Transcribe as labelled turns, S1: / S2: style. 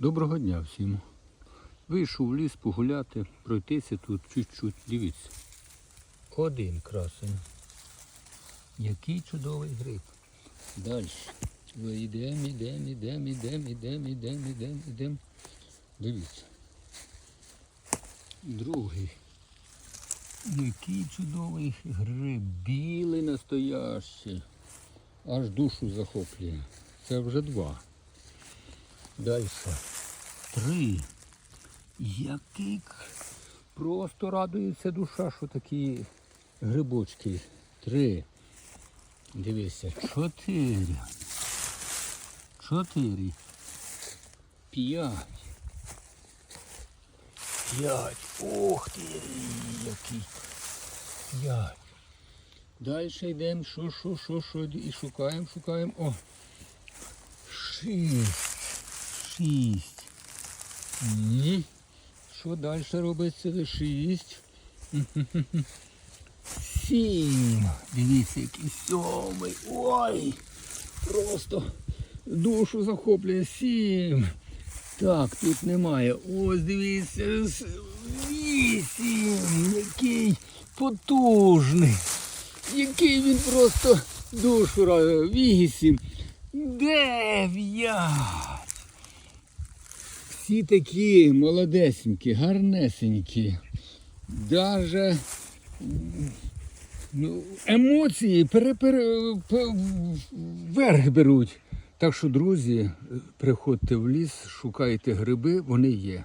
S1: Доброго дня всім. Вийшов в ліс погуляти, пройтися тут чуть-чуть. Дивіться. Один красень. Який чудовий гриб. Далі. Йдемо, йдемо, йдемо, йдемо, йдемо, йдемо, йдемо, йдемо. Дивіться. Другий. Який чудовий гриб. Білий настоящий. Аж душу захоплює. Це вже два. Далі. Три. Який просто радується душа, що такі грибочки. Три. Дивися. Чотири. Чотири. П'ять. П'ять. Ох ти, який. П'ять. Далі йдемо, що, що, що, що, і шукаємо, шукаємо. О. Шість. Шість. Ні. Що далі робиться? Шість. Сім. Дивіться, який сьомий. Ой. Просто душу захоплює. Сім. Так, тут немає. Ось дивіться. Вісім. Який потужний. Який він просто душу радує. Вісім. Дев'ять. Всі такі молодесенькі, гарнесенькі. Даже ну, емоції пере, пере, пе- верх беруть. Так що, друзі, приходьте в ліс, шукайте гриби, вони є.